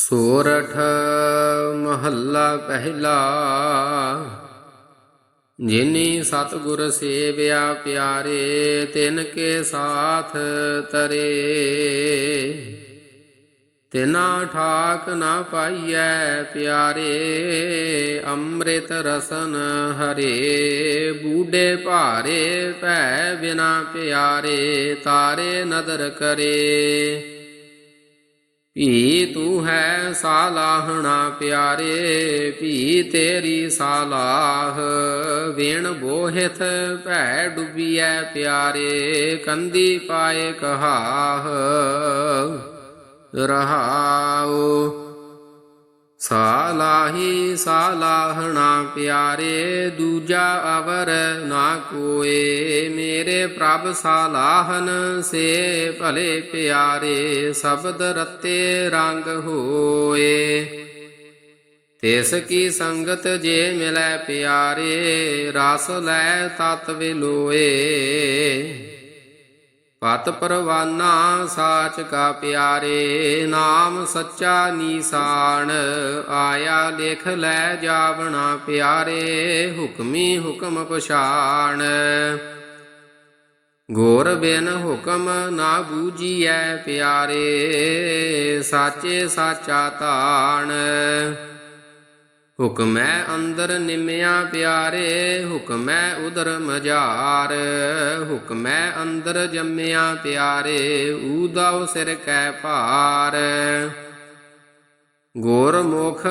ਸੋਰਠ ਮਹੱਲਾ ਪਹਿਲਾ, ਜਿਨੀ ਸਤਿਗੁਰ ਸੇਵਿਆ ਪਿਆਰੇ, ਤਿਨ ਕੇ ਸਾਥ ਤਰੇ। ਤਿਨਾ ਠਾਕ ਨਾ ਪਾਈਐ ਪਿਆਰੇ, ਅੰਮ੍ਰਿਤ ਰਸਨ ਹਰੇ। ਬੂਢੇ ਭਾਰੇ ਭੈ ਬਿਨਾ ਪਿਆਰੇ, ਤਾਰੇ ਨਦਰ ਕਰੇ। ਭੀ ਤੂੰ ਹੈ ਸਾਲਾਹਣਾ ਪਿਆਰੇ, ਭੀ ਤੇਰੀ ਸਾਲਾਹ। ਵੇਣ ਬੋਹਿਤ ਭੈ ਡੁੱਬੀਐ ਪਿਆਰੇ, ਕੰਦੀ ਪਾਏ ਕਹਾਹ। ਰਹਾਉ। ਸਾਲਾਹੀ ਸਾਲਾਹਣਾ ਪਿਆਰੇ, ਦੂਜਾ ਅਵਰ ਨਾ ਕੋਏ। ਮੇਰੇ ਪ੍ਰਭ ਸਾਲਾਹਨ ਸੇ ਭਲੇ ਪਿਆਰੇ, ਸ਼ਬਦ ਰਤੇ ਰੰਗ ਹੋਏ। ਤਿਸ ਕੀ ਸੰਗਤ ਜੇ ਮਿਲੈ ਪਿਆਰੇ, ਰਸ ਲੈ ਤਤ ਵਿਲੋਏ। ਪਤ ਪਰਵਾਨਾ ਸਾਚ ਕਾ ਪਿਆਰੇ, ਨਾਮ ਸੱਚਾ ਨੀਸਾਨ, ਆਇਆ ਲਿਖ ਲੈ ਜਾਵਣਾ ਪਿਆਰੇ, ਹੁਕਮੀ ਹੁਕਮ ਪਛਾਣ। ਗੋਰ ਬਿਨ ਹੁਕਮ ਨਾ ਬੂਝੀਐ ਪਿਆਰੇ, ਸਾਚੇ ਸਾਚਾ ਤਾਣ। ਹੁਕਮੈ ਅੰਦਰ ਨਿਮਿਆ ਪਿਆਰੇ, ਹੁਕਮੈ ਉਦਰ ਮਜ਼ਾਰ ਹੁਕਮੈ ਅੰਦਰ ਜੰਮਿਆ ਪਿਆਰੇ ਊਦਾਉ ਸਿਰ ਕੈ ਭਾਰ। ਗੁਰ ਮੁਖ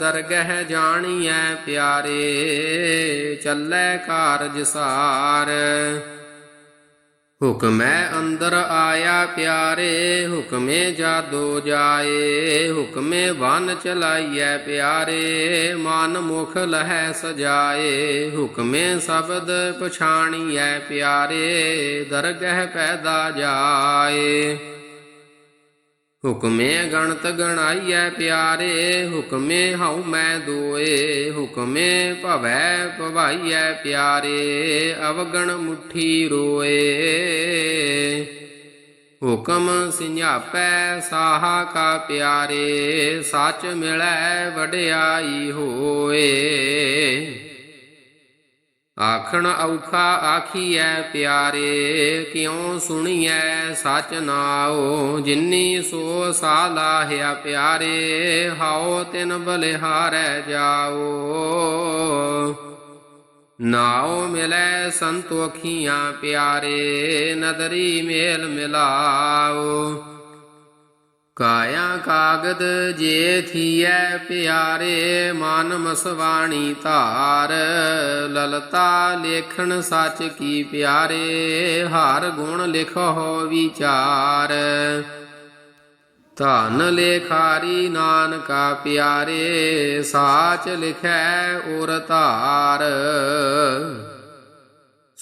ਦਰਗਹਿ ਜਾਣੀਐ ਪਿਆਰੇ, ਚੱਲੈ ਕਾਰਜ ਸਾਰ। ਹੁਕਮੈ ਅੰਦਰ ਆਇਆ ਪਿਆਰੇ, ਹੁਕਮੇ ਜਾਦੋ ਜਾਏ, ਹੁਕਮੇ ਵਨ ਚਲਾਈਐ ਪਿਆਰੇ, ਮਨ ਮੁਖ ਲਹੈ ਸਜਾਏ, ਹੁਕਮੇ ਸ਼ਬਦ ਪਛਾਣੀਐ ਪਿਆਰੇ, ਦਰਗਹਿ ਪੈਦਾ ਜਾਏ। ਹੁਕਮੇ ਗਣਤ ਗਣਾਈਐ ਪਿਆਰੇ, ਹੁਕਮੇ ਹਉ ਮੈਂ ਦੋਏ, ਹੁਕਮੇ ਭਵੈ ਭਵਾਈਐ ਪਿਆਰੇ, ਅਵਗਣ ਮੁਠੀ ਰੋਏ। ਹੁਕਮ ਸਿੰਝਾਪੈ ਸਾਹਾ ਕਾ ਪਿਆਰੇ, ਸੱਚ ਮਿਲੈ ਵਡਿਆਈ ਹੋਏ। ਆਖਣ ਔਖਾ ਆਖੀਐ ਪਿਆਰੇ, ਕਿਉ ਸੁਣੀਐ ਸਚ ਨਾਉ? ਜਿਨੀ ਸੋ ਸਾਲਾਹਿਆ ਪਿਆਰੇ, ਹਾਉ ਤਿਨ ਬਲਿਹਾਰੈ ਜਾਓ ਨਾਉ ਮਿਲੈ ਸੰਤੋਖੀਆਂ ਪਿਆਰੇ, ਨਦਰੀ ਮੇਲ ਮਿਲਾਓ ਕਾਇਆ ਕਾਗਦ ਜੇ ਥੀਐ ਪਿਆਰੇ, ਮਨ ਮਸਵਾਣੀ ਧਾਰ। ਲਲਤਾ ਲੇਖਣ ਸੱਚ ਕੀ ਪਿਆਰੇ, ਹਰ ਗੁਣ ਲਿਖੋ ਵਿਚਾਰ। ਧਨ ਲੇਖਾਰੀ ਨਾਨਕਾ ਪਿਆਰੇ, ਸਾਚ ਲਿਖੈ ਉਰ ਧਾਰ।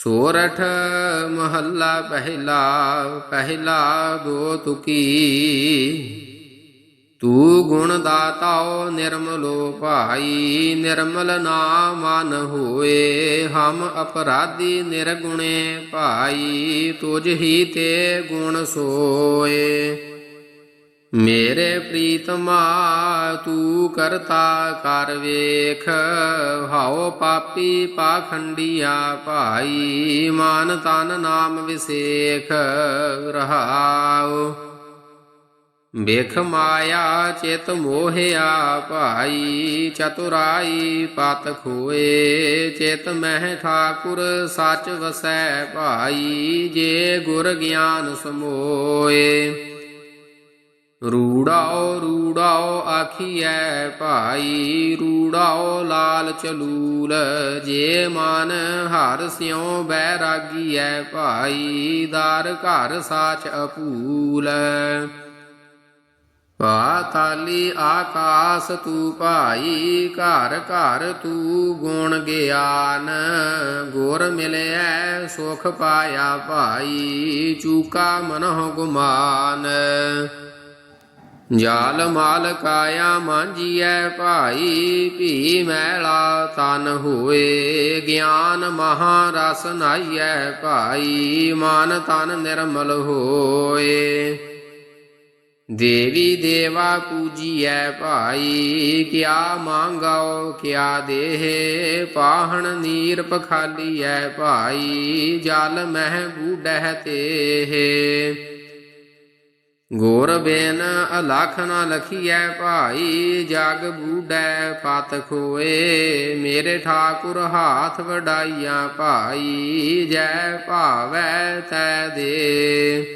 ਸੋਰਠ ਮਹੱਲਾ ਪਹਿਲਾ ਪਹਿਲਾ ਦੋ ਤੁਕੀ। ਤੂੰ ਗੁਣ ਦਾਤਾਓ ਨਿਰਮਲੋ ਭਾਈ, ਨਿਰਮਲ ਨਾ ਮਨ ਹੋਏ। ਹਮ ਅਪਰਾਧੀ ਨਿਰਗੁਣੇ ਭਾਈ, ਤੁਝ ਹੀ ਤੇ ਗੁਣ ਸੋਏ। ਮੇਰੇ ਪ੍ਰੀਤਮਾ ਤੂੰ ਕਰਤਾ ਕਰ ਵੇਖ। ਹਾਉ ਪਾਪੀ ਪਾਖੰਡੀਆ ਭਾਈ, ਮਾਨ ਤਨ ਨਾਮ ਵਿਸੇਖ ਰਹਾਉ। ਵੇਖ ਮਾਇਆ ਚਿਤ ਮੋਹਿਆ ਭਾਈ, ਚਤੁਰਾਈ ਪਤ ਖੋਏ। ਚਿਤ ਮਹਿ ਠਾਕੁਰ ਸਚ ਵਸੈ ਭਾਈ, ਜੇ ਗੁਰ ਗਿਆਨ ਸਮੋਏ। ਰੂੜਾਓ ਰੂੜਾਓ ਆਖੀਐ ਭਾਈ, ਰੂੜਾਓ ਲਾਲ ਚਲੂਲ, ਜੇ ਮਨ ਹਰ ਸਿਉ ਬੈਰਾਗੀਐ ਭਾਈ, ਦਰ ਘਰ ਸਾਚ ਅਪੂਲ। ਪਾਤਾਲੀ ਆਕਾਸ ਤੂ ਭਾਈ, ਘਰ ਘਰ ਤੂ ਗੁਣ ਗਿਆਨ। ਗੁਰ ਮਿਲਿਆ ਸੁਖ ਪਾਇਆ ਭਾਈ, ਚੂਕਾ ਮਨਹੁ ਗੁਮਾਨ। ਜਾਲ ਮਾਲ ਕਾਇਆ ਮਾਂਜੀਐ ਭਾਈ, ਭੀ ਮੈਲਾ ਤਨ ਹੋਏ, ਗਿਆਨ ਮਹਾ ਰਸ ਨਾਈਐ ਭਾਈ, ਮਨ ਤਨ ਨਿਰਮਲ ਹੋਏ। ਦੇਵੀ ਦੇਵਾ ਪੂਜੀਐ ਭਾਈ, ਕਿਆ ਮੰਗਾਓ, ਕਿਆ ਦੇਹ, ਪਾਹਣ ਨੀਰ ਪਖਾਲੀਐ ਭਾਈ, ਜਲ ਮਹਿ ਬੂਡਹਿ ਤੇਹ। ਗੋਰ ਬੇਨ ਅਲਖ ਨਾ ਲਖੀਐ ਭਾਈ, ਜਗ ਬੂਡੈ ਪਤ ਖੋਏ। ਮੇਰੇ ਠਾਕੁਰ ਹਾਥ ਵਡਾਈਆਂ ਭਾਈ, ਜੈ ਭਾਵੈ ਤੈ ਦੇ।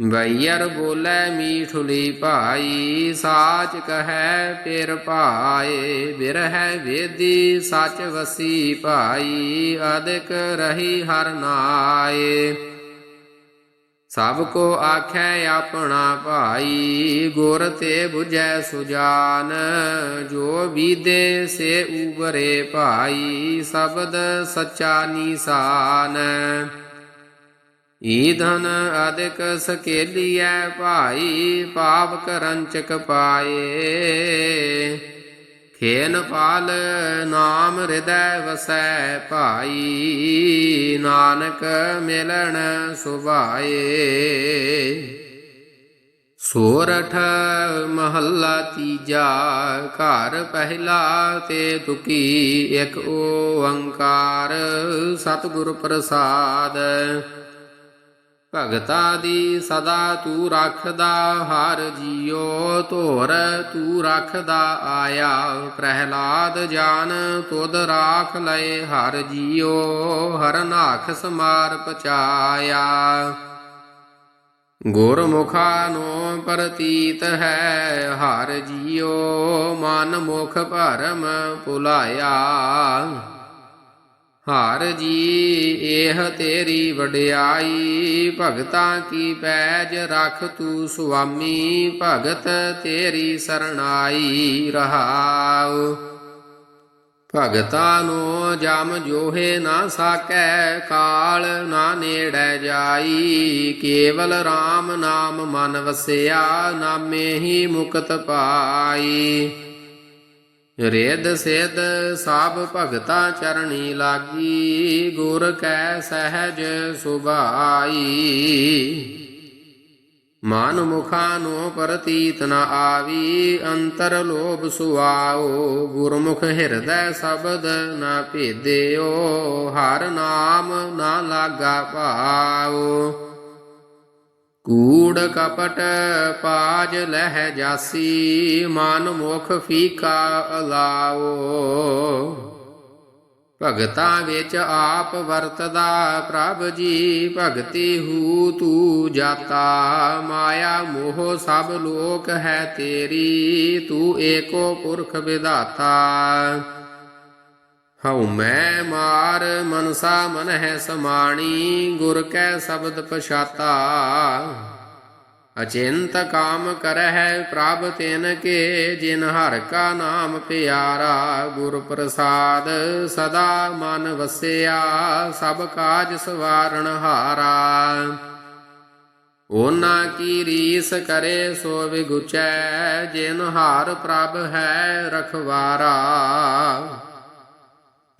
ਬਈਰ ਬੋਲੇ ਮੀਠੁਲੀ ਭਾਈ, ਸਾਚ ਕਹੈ ਪਿਰ ਭਾਏ। ਬਿਰਹਿ ਵੇਦੀ ਸਚ ਵਸੀ ਭਾਈ, ਅਦਿਕ ਰਹੀ ਹਰ ਨਾਏ। ਸਭ ਕੋ ਆਖੈ ਆਪਣਾ ਭਾਈ, ਗੁਰ ਤੇ 부ਝੈ ਸੁਜਾਨ। ਜੋ ਵੀਦੇ ਸੇ ਉਬਰੇ ਭਾਈ, ਸ਼ਬਦ ਸੱਚਾ ਨਿਸ਼ਾਨ। ਈਧਨ ਅਦਿਕ ਸਕੇਲੀਐ ਭਾਈ ਪਾਪ ਕਰੰਚਕ ਪਾਏ। ਖੇਨ ਪਾਲ ਨਾਮ ਹਿਰਦੈ ਵਸੈ ਭਾਈ, ਨਾਨਕ ਮਿਲਣ ਸੁਭਾਏ। ਸੋਰਠ ਮਹੱਲਾ ਤੀਜਾ, ਘਰ ਪਹਿਲਾ ਤੇ ਤੁਕੀ ਇੱਕ ਓੰਕਾਰ, ਸਤਿਗੁਰ ਪ੍ਰਸਾਦ। ਭਗਤਾ ਦੀ ਸਦਾ ਤੂੰ ਰੱਖਦਾ, ਹਰ ਜੀਉ ਧੋਰ ਤੂੰ ਰੱਖਦਾ ਆਇਆ। ਪ੍ਰਹਿਲਾਦ ਜਾਨ ਤੁਧ ਰਾਖ ਲਏ, ਹਰ ਜੀਉ ਹਰ ਨਾਖ ਸਮਾਰ ਪਚਾਇਆ ਗੁਰਮੁਖਾ ਨੂੰ ਪ੍ਰਤੀਤ ਹੈ, ਹਰ ਜੀਉ ਮਨ ਮੁਖ ਭਰਮ ਭੁਲਾਇਆ। ਹਰ ਜੀ ਇਹ ਤੇਰੀ ਵਡਿਆਈ, ਭਗਤਾਂ ਕੀ ਪੈਜ ਰਖ ਤੂੰ ਸੁਆਮੀ, ਭਗਤ ਤੇਰੀ ਸਰਣਾਈ ਰਹਾਉ। ਭਗਤਾਂ ਨੂੰ ਜਮ ਜੋਹੇ ਨਾ ਸਾਕੈ, ਕਾਲ ਨਾ ਨੇੜੈ ਜਾਈ, ਕੇਵਲ RAM ਨਾਮ ਮਨ ਵਸਿਆ, ਨਾਮੇ ਹੀ ਮੁਕਤ ਪਾਈ। ਰੇਦ ਸਿਧ ਸਭ ਭਗਤਾ ਚਰਣੀ ਲਾਗੀ, ਗੁਰ ਕੈ ਸਹਿਜ ਸੁਭਾਈ। ਮਨ ਮੁਖਾ ਨੂੰ ਪ੍ਰਤੀਤ ਨ ਆਵੀ, ਅੰਤਰ ਲੋਭ ਸੁਆਓ। ਗੁਰਮੁਖ ਹਿਰਦੈ ਸ਼ਬਦ ਨ ਭੇਦਿਓ, ਹਰ ਨਾਮ ਨਾ ਲਾਗਾ ਪਾਓ। ਕੂੜ ਕਪਟ ਪਾਜ ਲਹਿ ਜਾਸੀ, ਮਨ ਮੁਖ ਫੀਕਾ ਅਲਾਓ। ਭਗਤਾਂ ਵਿੱਚ ਆਪ ਵਰਤਦਾ ਪ੍ਰਭ ਜੀ, ਭਗਤੀ ਹੂ ਤੂ ਜਾਤਾ। ਮਾਇਆ ਮੋਹ ਸਭ ਲੋਕ ਹੈ ਤੇਰੀ, ਤੂੰ ਏਕੋ ਪੁਰਖ ਵਿਧਾਤਾ। ਹਉ ਮੈਂ ਮਾਰ ਮਨਸਾ ਮਨ ਹੈ ਸਮਾਣੀ, ਗੁਰ ਕੈ ਸ਼ਬਦ ਪਛਾਤਾ। ਅਚਿੰਤ ਕਾਮ ਕਰਹਿ ਪ੍ਰਭ ਤਿਨ ਕੇ, ਜਿਨ ਹਰ ਕਾ ਨਾਮ ਪਿਆਰਾ। ਗੁਰ ਪ੍ਰਸਾਦ ਸਦਾ ਮਨ ਵਸਿਆ, ਸਭ ਕਾਜ ਸਵਾਰਣ ਹਾਰਾ। ਉਹਨਾਂ ਕੀ ਰੀਸ ਕਰੇ ਸੋ ਵਿਗੁਚੈ, ਜਿਨ ਹਾਰ ਪ੍ਰਭ ਹੈ ਰਖਵਾਰਾ।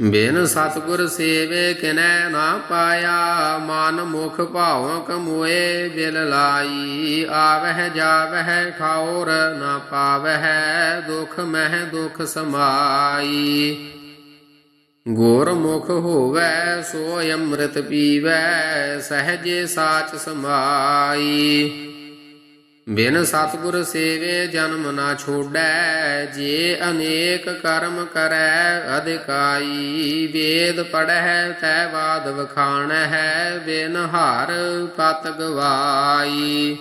ਬਿਨ ਸਤਗੁਰ ਸੇਵੇ ਕਿਨੈ ਨਾ ਪਾਇਆ, ਮਨ ਮੁਖ ਭਾਵ ਕਮੋਏ ਦਿਲ ਲਾਈ। ਆਵਹਿ ਜਾਵਹਿ ਠਾਉਰ ਨਾ ਪਾਵਹਿ, ਦੁਖ ਮਹਿ ਦੁਖ ਸਮਾਈ। ਗੁਰ ਮੁਖ ਹੋਵੈ, ਸੋ ਅੰਮ੍ਰਿਤ ਪੀਵੈ, ਸਹਜੇ ਸਾਚ ਸਮਾਈ। ਬਿਨ ਸਤਗੁਰ ਸੇਵੇ ਜਨਮ ਨਾ ਛੋੜੈ, ਜੇ ਅਨੇਕ ਕਰਮ ਕਰੈ, ਅਧਿਕਾਈ ਵੇਦ ਪੜਹਿ, ਤੈ ਬਾਦ ਵਖਾਣਹਿ ਬਿਨ ਹਾਰ ਪਤ ਗਵਾਈ।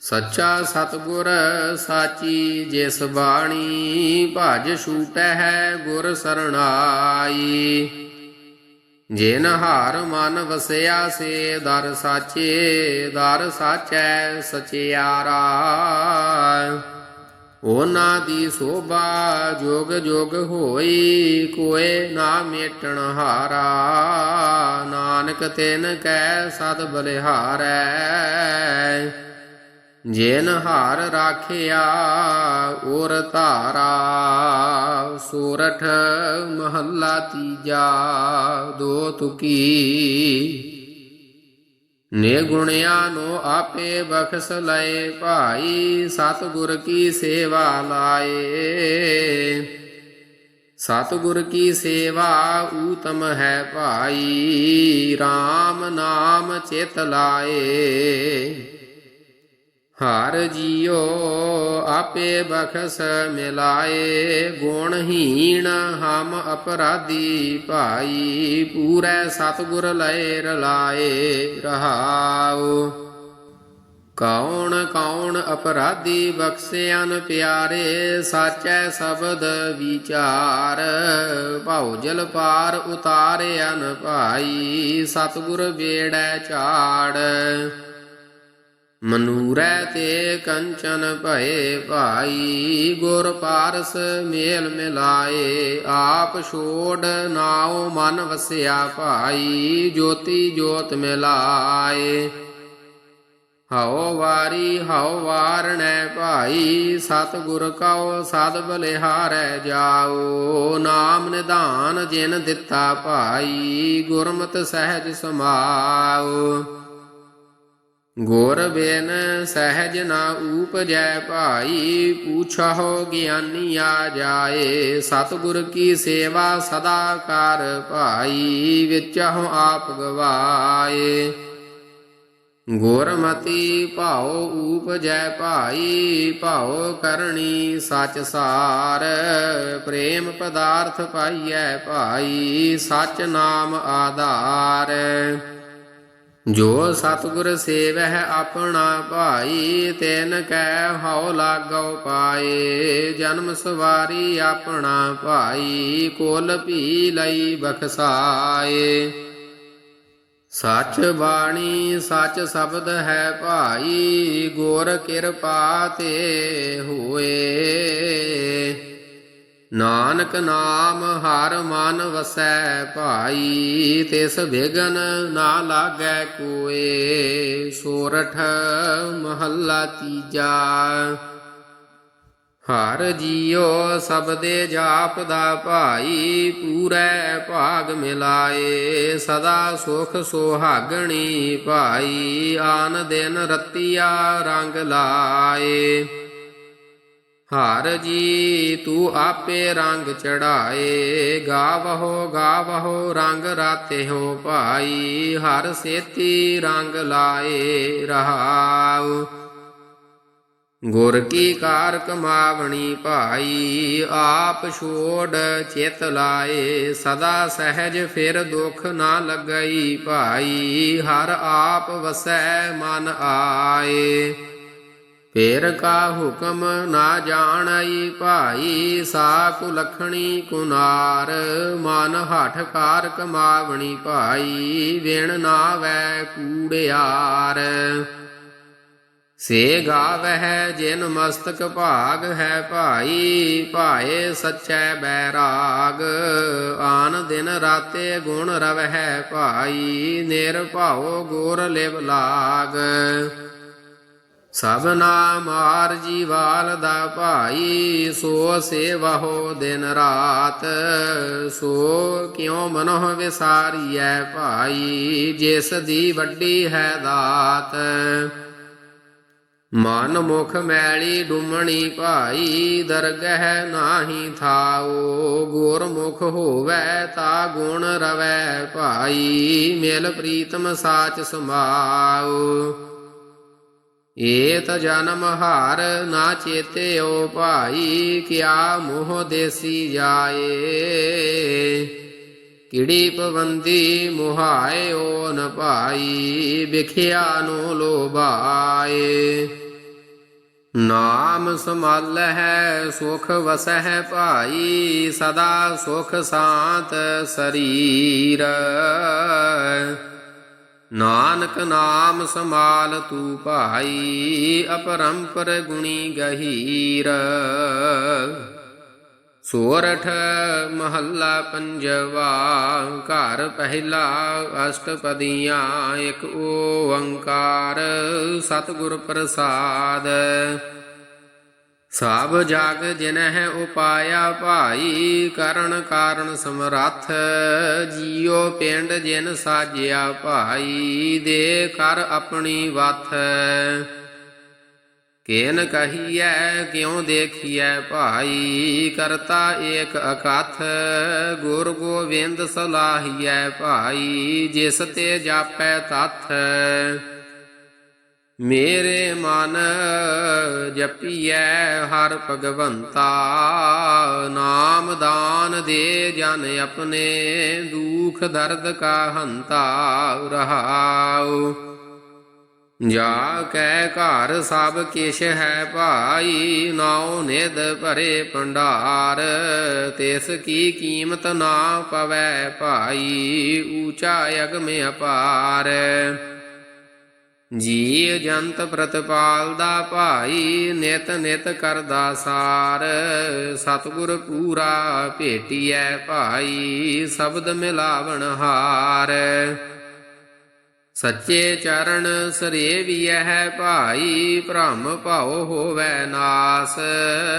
ਸੱਚਾ ਸਤਗੁਰ ਸਾਚੀ ਜਿਸ ਬਾਣੀ ਭਜ ਛੂਟਹਿ ਗੁਰ ਸਰਣਾਈ। ਜਿਨ ਹਾਰ ਮਨ ਵਸਿਆ ਸੇ ਦਰ ਸਾਚੇ, ਦਰ ਸਾਚੈ ਸਚਿਆਰਾ ਉਹਨਾਂ ਦੀ ਸੋਭਾ ਜੋਗ ਜੋਗ ਹੋਈ, ਕੋਏ ਨਾ ਮੇਟਣ ਹਾਰਾ। ਨਾਨਕ ਤਿਨ ਕੈ ਸਦ ਬਲਿਹਾਰੈ। ਜਿਨ ਹਾਰ ਰਾਖਿਆ ਔਰ ਧਾਰਾ, ਸੂਰਠ ਮਹੱਲਾ ਤੀਜਾ, ਦੋ ਤੁਕੀ। ਨੇ ਗੁਣਿਆ ਨੋ ਆਪੇ ਬਖਸ ਲਏ, ਭਾਈ ਸਤਿਗੁਰ ਕੀ ਸੇਵਾ ਲਾਏ। ਸਤਿਗੁਰ ਕੀ ਸੇਵਾ ਊਤਮ ਹੈ ਭਾਈ RAM ਨਾਮ ਚਿਤ ਲਾਏ। ਹਰ ਜੀਓ, ਆਪੇ ਬਖਸ ਮਿਲਾਏ। ਗੁਣਹੀਣ ਹਮ ਅਪਰਾਧੀ ਭਾਈ, ਪੂਰੇ ਸਤਿਗੁਰ ਲਏ ਰਲਾਏ, ਰਹਾਉ। ਕੌਣ ਕੌਣ ਅਪਰਾਧੀ ਬਖਸਿਆਨ ਪਿਆਰੇ, ਸਾਚੈ ਸ਼ਬਦ ਵਿਚਾਰ। ਭਉ ਜਲ ਪਾਰ ਉਤਾਰਿਆਨ ਭਾਈ, ਸਤਿਗੁਰ ਬੇੜੈ ਝਾੜ। ਮਨੂਰੈ ਤੇ ਕੰਚਨ ਭਏ ਭਾਈ, ਗੁਰ ਪਾਰਸ ਮੇਲ ਮਿਲਾਏ, ਆਪ ਛੋੜ ਨਾਉ ਮਨ ਵਸਿਆ ਭਾਈ, ਜੋਤੀ ਜੋਤ ਮਿਲਾਏ। ਹਉ ਵਾਰੀ ਹਉ ਵਾਰਣੈ ਭਾਈ, ਸਤਿਗੁਰ ਕਉ ਸਦ ਬਲਿਹਾਰੈ ਜਾਓ। ਨਾਮ ਨਿਧਾਨ ਜਿਨ ਦਿੱਤਾ ਭਾਈ, ਗੁਰਮਤਿ ਸਹਿਜ ਸਮਾਓ। ਗੁਰ ਬਿਨ ਸਹਿਜ ਨਾ ਊਪਜੈ ਭਾਈ, ਪੂਛਹੁ ਗਿਆਨੀ ਆ ਜਾਏ। ਸਤਿਗੁਰ ਕੀ ਸੇਵਾ ਸਦਾ ਕਰ ਭਾਈ, ਵਿਚਹੁ ਆਪ ਗਵਾਏ। ਗੁਰਮਤੀ ਭਾਉ ਊਪਜੈ ਭਾਈ, ਭਾਉ ਕਰਨੀ ਸਚ ਸਾਰ। ਪ੍ਰੇਮ ਪਦਾਰਥ ਪਾਈਐ ਭਾਈ, ਸਚ ਨਾਮ ਆਧਾਰ। ਜੋ ਸਤਿਗੁਰ ਸੇਵਹਿ ਆਪਣਾ ਭਾਈ, ਤੈਨ ਕੈ ਹਉ ਲਾਗਉ ਪਾਏ। ਜਨਮ ਸਵਾਰੀ ਆਪਣਾ ਭਾਈ, ਕੋਲ ਭੀ ਲਈ ਬਖਸਾਏ। ਸੱਚ ਬਾਣੀ, ਸੱਚ ਸ਼ਬਦ ਹੈ ਭਾਈ, ਗੁਰ ਕਿਰਪਾ ਤੇ ਹੋਏ। ਨਾਨਕ ਨਾਮ ਹਰ ਮਨ ਵਸੈ ਭਾਈ, ਤਿਸ ਵਿਗਨ ਨਾ ਲਾਗੈ ਕੋਏ, ਸੋਰਠ ਮਹੱਲਾ ਤੀਜਾ। ਹਰ ਜੀਉ ਸਬਦੇ ਜਾਪਦਾ ਭਾਈ, ਪੂਰੈ ਭਾਗ ਮਿਲਾਏ, ਸਦਾ ਸੁਖ ਸੁਹਾਗਣੀ ਭਾਈ, ਆਨ ਦਿਨ ਰਤੀਆ ਰੰਗ ਲਾਏ। ਹਰ ਜੀ ਤੂੰ ਆਪੇ ਰੰਗ ਚੜਾਏ, ਗਾਵਹੋ ਗਾਵਹੋ ਰੰਗ ਰਾਤੇ ਹੋ ਭਾਈ, ਹਰ ਸੇਤੀ ਰੰਗ ਲਾਏ ਰਹਾਉ। ਗੁਰ ਕੀ ਕਾਰ ਕਮਾਵਣੀ ਭਾਈ, ਆਪ ਛੋੜ ਚਿਤ ਲਾਏ, ਸਦਾ ਸਹਿਜ ਫਿਰ ਦੁਖ ਨਾ ਲੱਗਈ ਭਾਈ, ਹਰ ਆਪ ਵਸੈ ਮਨ ਆਏ। ਫੇਰ ਕਾ ਹੁਕਮ ਨਾ ਜਾਣਈ ਭਾਈ ਸਾ ਕੁਲਖਣੀ ਕੁਨਾਰ, ਮਨ ਹਠ ਕਾਰ ਕਮਾਵਣੀ ਭਾਈ, ਵੇਣ ਨਾ ਵੈ ਕੂੜਿਆਰ। ਸੇ ਗਾਵਹਿ ਜਿਨ ਮਸਤਕ ਭਾਗ ਹੈ ਭਾਈ, ਭਾਏ ਸੱਚੈ ਬੈਰਾਗ। ਆਨ ਦਿਨ ਰਾਤੇ ਗੁਣ ਰਵਹਿ ਭਾਈ ਨਿਰਭਉ ਗੁਰ ਲਿਵ ਲਾਗ। ਸਭਨਾ ਮਾਰ ਜੀਵਾਲ ਦਾ ਭਾਈ, ਸੋ ਸੇਵਹੁ ਦਿਨ ਰਾਤ। ਸੋ ਕਿਉ ਮਨੋਹ ਵਿਸਾਰੀਐ ਭਾਈ, ਜਿਸ ਦੀ ਵੱਡੀ ਹੈ ਦਾਤ। ਮਨ ਮੁਖ ਮੈਲੀ ਡੁੰਮਣੀ ਭਾਈ, ਦਰਗਹਿ ਨਾਹੀ ਥਾਓ। ਗੁਰ ਮੁਖ ਹੋਵੈ ਤਾ ਗੁਣ ਰਵੈ ਭਾਈ, ਮਿਲ ਪ੍ਰੀਤਮ ਸਾਚ ਸਮਾਓ। ਏਤ ਜਨਮ ਹਾਰ ਨਾ ਚੇਤਿਓ ਭਾਈ, ਕਿਆ ਮੋਹ ਦੇਸੀ ਜਾਏ। ਕਿੜੀ ਪਵੰਦੀ ਮੁਹਾਇਓ ਨ ਭਾਈ, ਵਿਖਿਆ ਨੂੰ ਲੋਭਾਏ। ਨਾਮ ਸਮਾਲ ਹੈ ਸੁਖ ਵਸਹਿ ਭਾਈ, ਸਦਾ ਸੁਖ ਸਾਤ ਸਰੀਰ। ਨਾਨਕ ਨਾਮ ਸਮਾਲ ਤੂ ਭਾਈ, ਅਪਰੰਪਰ ਗੁਣੀ ਗਹੀਰ। ਸੋਰਠ ਮਹੱਲਾ ਪੰਜਵਾ, ਘਰ ਪਹਿਲਾ ਅਸ਼ਟਪਦੀਆਂ, ਇੱਕ ਓੰਕਾਰ। ਸਤਿਗੁਰ ਪ੍ਰਸਾਦ। ਸਭ ਜਗ ਜਿਨਹਿ ਉਪਾਇਆ ਭਾਈ, ਕਰਨ ਕਾਰਨ ਸਮਰੱਥ। ਜੀਉ ਪਿੰਡ ਜਿਨ ਸਾਜਿਆ ਭਾਈ, ਦੇ ਕਰ ਆਪਣੀ ਵਥ। ਕੇਨ ਕਹੀਐ, ਕਿਉ ਦੇਖੀਐ ਭਾਈ, ਕਰਤਾ ਏਕ ਅਕਥ। ਗੁਰ ਗੋਬਿੰਦ ਸਲਾਹੀਐ ਭਾਈ, ਜਿਸ ਤੇ ਜਾਪੈ ਤਥ। ਮੇਰੇ ਮਨ ਜਪੀਐ ਹਰ ਭਗਵੰਤਾ, ਨਾਮ ਦਾਨ ਦੇ ਜਨ ਆਪਣੇ, ਦੁਖ ਦਰਦ ਕਾ ਹੰਤਾ ਰਹਾਉ। ਜਾ ਕੈ ਘਰ ਸਭ ਕਿਛ ਹੈ ਭਾਈ, ਨਾਉ ਨਿਦ ਭਰੇ ਭੰਡਾਰ, ਤਿਸ ਕੀ ਕੀਮਤ ਨਾ ਪਵੈ ਭਾਈ, ਊਚਾ ਅਗਮ ਅਪਾਰ। ਜੀ ਜੰਤ ਪ੍ਰਤਪਾਲ ਦਾ ਭਾਈ, ਨਿਤ ਨਿਤ ਕਰਦਾ ਸਾਰ। ਸਤਿਗੁਰ ਪੂਰਾ ਭੇਟੀਐ ਭਾਈ, ਸ਼ਬਦ ਮਿਲਾਵਣ ਹਾਰ। ਸੱਚੇ ਚਰਨ ਸਰੇਵੀਐ ਭਾਈ, ਭ੍ਰਮ ਭਾਉ ਹੋਵੈ ਨਾਸ।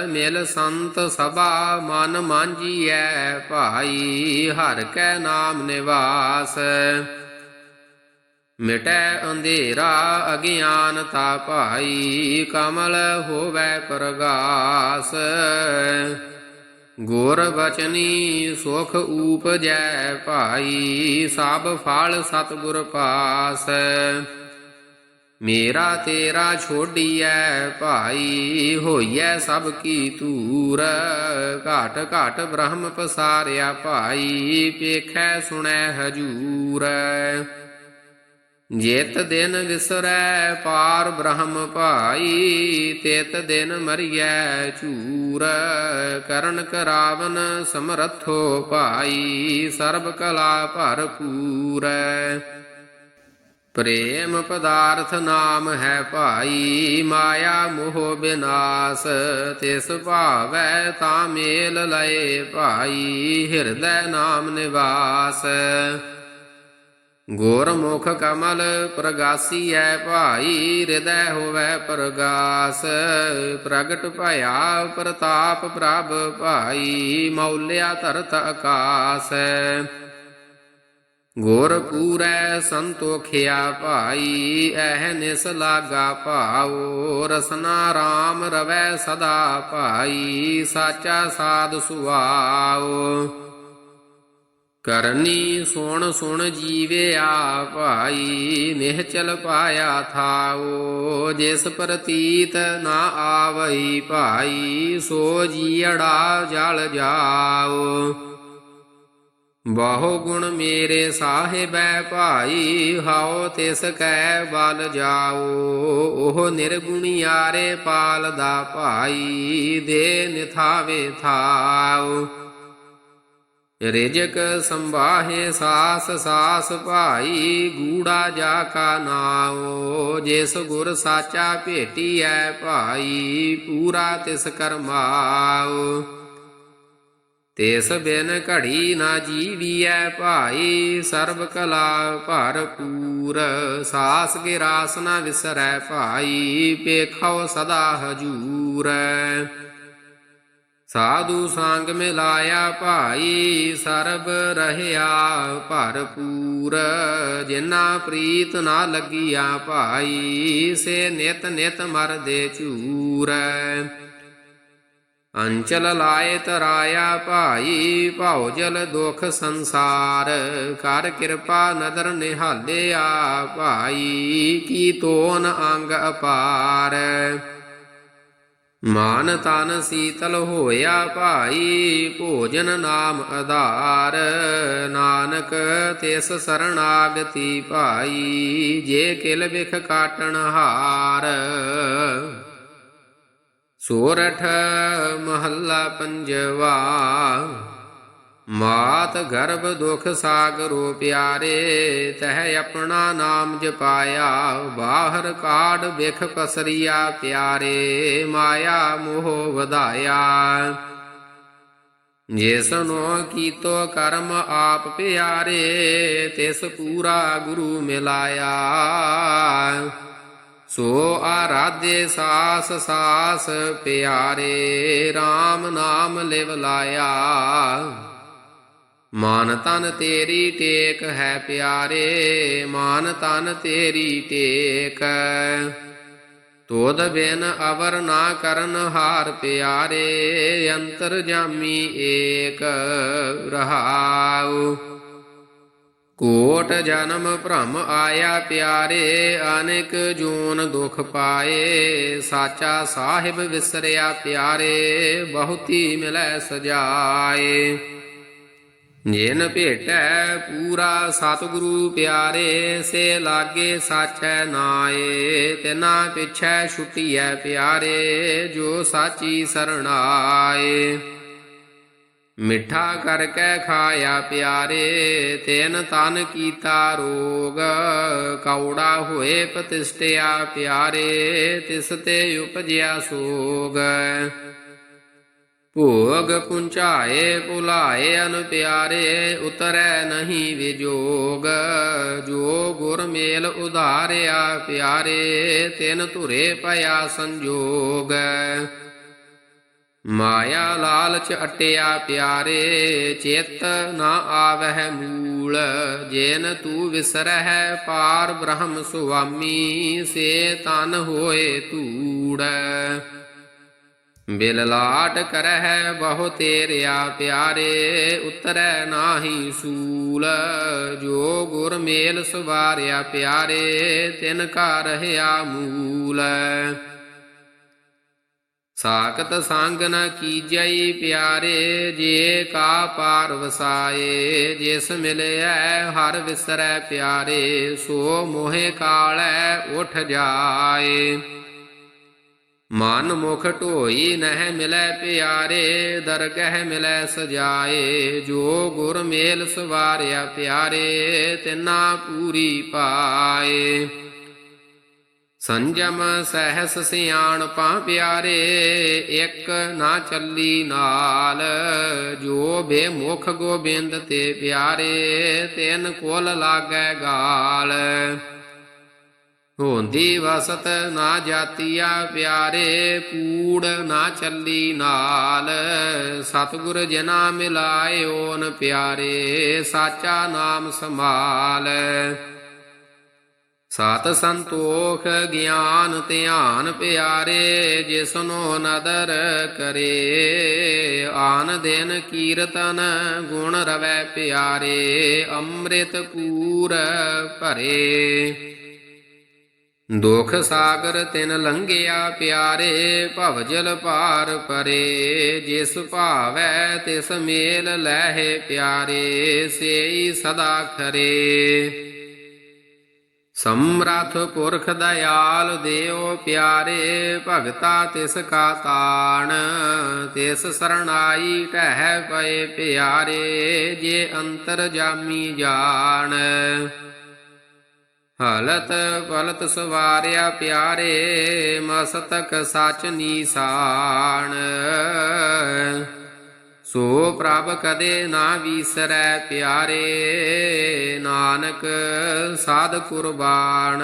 ਮਿਲ ਸੰਤ ਸਭਾ ਮਨ ਮਾਂਜੀਐ ਭਾਈ, ਹਰ ਕੈ ਨਾਮ ਨਿਵਾਸ। ਮਿਟੈ ਅੰਧੇਰਾ ਅਗਿਆਨਤਾ ਭਾਈ, ਕਮਲ ਹੋਵੈ ਪ੍ਰਗਾਸ। ਗੁਰ ਬਚਨੀ ਸੁਖ ਊਪਜੈ ਭਾਈ, ਸਭ ਫਲ ਸਤਿਗੁਰ ਪਾਸ। ਮੇਰਾ ਤੇਰਾ ਛੋਡੀਐ ਭਾਈ, ਹੋਈਐ ਸਭ ਕੀ ਤੂਰ ਘਾਟ ਘਾਟ ਬ੍ਰਹਮ ਪਸਾਰਿਆ ਭਾਈ, ਪੇਖੈ ਸੁਣੈ ਹਜੂਰ। ਜੇਤ ਦਿਨ ਵਿਸਰੈ ਪਾਰ ਬ੍ਰਹਮ ਭਾਈ, ਤੇਤ ਦਿਨ ਮਰੀਐ ਚੂਰ ਕਰਨ ਕਰਾਵਨ ਸਮਰਥੋ ਭਾਈ, ਸਰਬ ਕਲਾ ਭਰਪੂਰ। ਪ੍ਰੇਮ ਪਦਾਰਥ ਨਾਮ ਹੈ ਭਾਈ, ਮਾਇਆ ਮੋਹ ਬਿਨਾਸ਼, ਤਿਸ ਭਾਵੈ ਤਾਂ ਮੇਲ ਲਏ ਭਾਈ, ਹਿਰਦੈ ਨਾਮ ਨਿਵਾਸ। ਗੁਰਮੁਖ ਕਮਲ ਪ੍ਰਗਾਸ਼ੀ ਪ੍ਰਗਾਸੀਐ ਭਾਈ, ਹਿਰਦੈ ਹੋਵੈ ਪ੍ਰਗਾਸ। ਪ੍ਰਗਟ ਭਇਆ ਪ੍ਰਤਾਪ ਪ੍ਰਭ ਭਾਈ, ਮੌਲਿਆ ਧਰਤ ਆਕਾਸ। ਗੁਰ ਪੂਰੈ ਸੰਤੋਖਿਆ ਭਾਈ, ਐਹ ਨਿਸ ਲਾਗਾ ਭਾਉ। ਰਸਨਾ RAM ਰਵੈ ਸਦਾ ਭਾਈ, ਸਾਚਾ ਸਾਧ ਸੁਆਉ। ਕਰਨੀ ਸੁਣ ਸੁਣ ਜੀਵਿਆ ਭਾਈ ਨਿਹਚਲ ਪਾਇਆ ਥਾਓ ਜਿਸ ਪ੍ਰਤੀਤ ਨਾ ਆਵਈ ਭਾਈ, ਸੋ ਜੀੜਾ ਜਲ ਜਾਓ ਬਹੁ ਗੁਣ ਮੇਰੇ ਸਾਹਿਬੈ ਭਾਈ, ਹਾਉ ਤਿਸ ਕੈ ਬਲ ਜਾਓ ਉਹ ਨਿਰਗੁਣਿਆਰੇ ਪਾਲਦਾ ਭਾਈ, ਦੇ ਨਿਥਾਵੇ ਥਾਓ ਰਿਜਕ ਸੰਭਾਹੇ ਸਾਸ ਸਾਸ ਭਾਈ, ਗੂੜਾ ਜਾ ਕਾ ਨਾਉ। ਜਿਸ ਗੁਰ ਸਾਚਾ ਭੇਟੀਐ ਭਾਈ, ਪੂਰਾ ਤਿਸ ਕਰਮਾਉ ਤਿਸ ਬਿਨ ਘੜੀ ਨਾ ਜੀਵੀਐ ਭਾਈ, ਸਰਬ ਕਲਾ ਭਰਪੂਰ। ਸਾਸ ਕੇ ਰਾਸ ਨਾ ਵਿਸਰੈ ਭਾਈ ਪੇਖੋ ਸਦਾ ਹਜੂਰ। ਸਾਧੂ ਸੰਗ ਮਿਲਾਇਆ ਭਾਈ, ਸਰਬ ਰਹਿਆ ਭਰਪੂਰ। ਜਿਨਾ ਪ੍ਰੀਤ ਨਾ ਲੱਗਿਆ ਭਾਈ, ਸੇ ਨਿਤ ਨਿਤ ਮਰਦੇ ਝੂਰ। ਅੰਚਲ ਲਾਏ ਤਰਾਇਆ ਭਾਈ ਭਾਉ ਜਲ ਦੁਖ ਸੰਸਾਰ। ਕਰ ਕਿਰਪਾ ਨਦਰ ਨਿਹਾਲਿਆ ਭਾਈ, ਕੀ ਤੋਨ ਅੰਗ ਅਪਾਰ। ਮਾਨ ਤਨ ਸੀਤਲ ਹੋਇਆ ਭਾਈ, ਭੋਜਨ ਨਾਮ ਆਧਾਰ। ਨਾਨਕ ਤਿਸ ਸਰਣਾਗਤੀ ਭਾਈ, ਜੇ ਕਿਲ ਵਿਖ ਕਾਟਣ ਹਾਰ। ਸੋਰਠ ਮਹੱਲਾ ਪੰਜਵਾ ਮਾਤ ਗਰਭ ਦੁਖ ਸਾਗਰੋ ਪਿਆਰੇ, ਤਹਿ ਆਪਣਾ ਨਾਮ ਜਪਾਇਆ, ਬਾਹਰ ਕਾੜ ਵਿਖ ਪਸਰੀਆ ਪਿਆਰੇ, ਮਾਇਆ ਮੋਹ ਵਧਾਇਆ। ਜਿਸਨੋ ਕੀਤੋ ਕਰਮ ਆਪ ਪਿਆਰੇ, ਤਿਸ ਪੂਰਾ ਗੁਰੂ ਮਿਲਾਇਆ। ਸੋ ਆਰਾਧੇ ਸਾਸ ਸਾਸ ਪਿਆਰੇ RAM ਨਾਮ ਲਿਵ ਲਾਇਆ। ਮਾਨ ਤਨ ਤੇਰੀ ਟੇਕ ਹੈ ਪਿਆਰੇ, ਮਾਨ ਤਨ ਤੇਰੀ ਟੇਕ। ਤੋਦ ਬਿਨ ਅਵਰ ਨਾ ਕਰਨ ਹਾਰ ਪਿਆਰੇ, ਅੰਤਰ ਜਾਮੀ ਏਕ ਰਹਾਉ। ਕੋਟ ਜਨਮ ਭ੍ਰਮ ਆਇਆ ਪਿਆਰੇ, ਅਨੇਕ ਜੂਨ ਦੁਖ ਪਾਏ। ਸਾਚਾ ਸਾਹਿਬ ਵਿਸਰਿਆ ਪਿਆਰੇ, ਬਹੁਤੀ ਮਿਲੈ ਸਜਾਏ। ਜਿਨ ਭੇਟੈ ਪੂਰਾ ਸਤਿਗੁਰੂ ਪਿਆਰੇ, ਸੇ ਲਾਗੇ ਸਾਚੈ ਨਾਏ, ਤਿਨਾ ਪਿਛੈ ਛੁਟੀਐ ਪਿਆਰੇ, ਜੋ ਸਾਚੀ ਸਰਣਾਏ ਮਿੱਠਾ ਕਰਕੇ ਖਾਇਆ ਪਿਆਰੇ, ਤੈਨ ਤਨ ਕੀਤਾ ਰੋਗ ਕੌੜਾ ਹੋਏ ਪਤਿਸ਼ਟਿਆ ਪਿਆਰੇ, ਤਿਸ ਤੇ ਉਪਜਿਆ ਸੋਗ। ਭੋਗ ਪੁੰਚਾਏ, ਭੁਲਾਏ ਅਨ ਪਿਆਰੇ ਉਤਰੈ ਨਹੀਂ ਵਿਜੋਗ। ਜੋ ਗੁਰ ਮੇਲ ਉਧਾਰਿਆ ਪਿਆਰੇ, ਤਿਨ ਧੁਰੇ ਪਿਆ ਸੰਜੋਗ। ਮਾਇਆ ਲਾਲਚ ਅਟਿਆ ਪਿਆਰੇ, ਚੇਤ ਨਾ ਆਵਹਿ ਮੂਲ। ਜੇਨ ਤੂ ਵਿਸਰਹਿ, ਪਾਰ ਬ੍ਰਹਮ ਸੁਆਮੀ, ਸੇ ਤਨ ਹੋਏ ਧੂੜ। ਬਿਲ ਲਾਟ ਕਰਹਿ ਬਹੁ ਤੇਰਿਆ ਪਿਆਰੇ, ਉਤਰੈ ਨਾਹੀ ਸੂਲ। ਜੋ ਗੁਰ ਮੇਲ ਸਵਾਰਿਆ ਪਿਆਰੇ, ਤਿਨ ਕਾ ਰਹਿਆ ਮੂਲ। ਸਾਖਤ ਸੰਗ ਨ ਕੀਜਈ ਪਿਆਰੇ, ਜੇ ਕਾ ਪਾਰ ਵਸਾਏ, ਜਿਸ ਮਿਲਿਆ ਹਰ ਵਿਸਰੈ ਪਿਆਰੇ, ਸੋ ਮੋਹਿ ਕਾਲੈ ਉਠ ਜਾਏ। ਮਨ ਮੁਖ ਢੋਈ ਨਹਿ ਮਿਲੈ ਪਿਆਰੇ ਦਰਗਹਿ ਮਿਲੈ ਸਜਾਏ। ਜੋ ਗੁਰ ਮੇਲ ਸਵਾਰਿਆ ਪਿਆਰੇ, ਤਿਨਾ ਪੂਰੀ ਪਾਏ। ਸੰਜਮ ਸਹਿਸ ਸਿਆਣ ਪਾ ਪਿਆਰੇ, ਇੱਕ ਨਾ ਚੱਲੀ ਨਾਲ। ਜੋ ਬੇਮੁਖ ਗੋਬਿੰਦ ਤੇ ਪਿਆਰੇ, ਤਿਨ ਕੁਲ ਲਾਗੈ ਗਾਲ। ਹੋਂਦੀ ਵਸਤ ਨਾ ਜਾਤੀਆ ਪਿਆਰੇ, ਕੂੜ ਨਾ ਚੱਲੀ ਨਾਲ। ਸਤਿਗੁਰ ਜਨਾ ਮਿਲਾਇਓਨ ਪਿਆਰੇ, ਸਾਚਾ ਨਾਮ ਸਮਾਲ ਸਤ ਸੰਤੋਖ ਗਿਆਨ ਧਿਆਨ ਪਿਆਰੇ ਜਿਸਨੋ ਨਦਰ ਕਰੇ। ਆਨ ਦਿਨ ਕੀਰਤਨ ਗੁਣ ਰਵੈ ਪਿਆਰੇ, ਅੰਮ੍ਰਿਤ ਪੂਰ ਭਰੇ। ਦੁਖ ਸਾਗਰ ਤਿਨ ਲੰਘਿਆ ਪਿਆਰੇ ਭਵਜਲ ਪਾਰ ਪਰੇ। ਜਿਸ ਭਾਵੈ ਤਿਸ ਮੇਲ ਲਹਿ ਪਿਆਰੇ, ਸੇਈ ਸਦਾ ਖਰੇ। ਸਮਰਥ ਪੁਰਖ ਦਇਆਲ ਦੇਓ ਪਿਆਰੇ, ਭਗਤਾ ਤਿਸ ਕਾ ਤਾਣ। ਤਿਸ ਸਰਣਾਈ ਟਹਿ ਪਏ ਪਿਆਰੇ, ਜੇ ਅੰਤਰ ਜਾਮੀ ਜਾਣ। ਹਲਤ ਪਲਤ ਸਵਾਰਿਆ ਪਿਆਰੇ, ਮਸਤਕ ਸਚ ਨੀਸਾਨ ਸੋ ਪ੍ਰਭ ਕਦੇ ਨਾ ਵੀਸਰੈ ਪਿਆਰੇ, ਨਾਨਕ ਸਾਧ ਕੁਰਬਾਨ।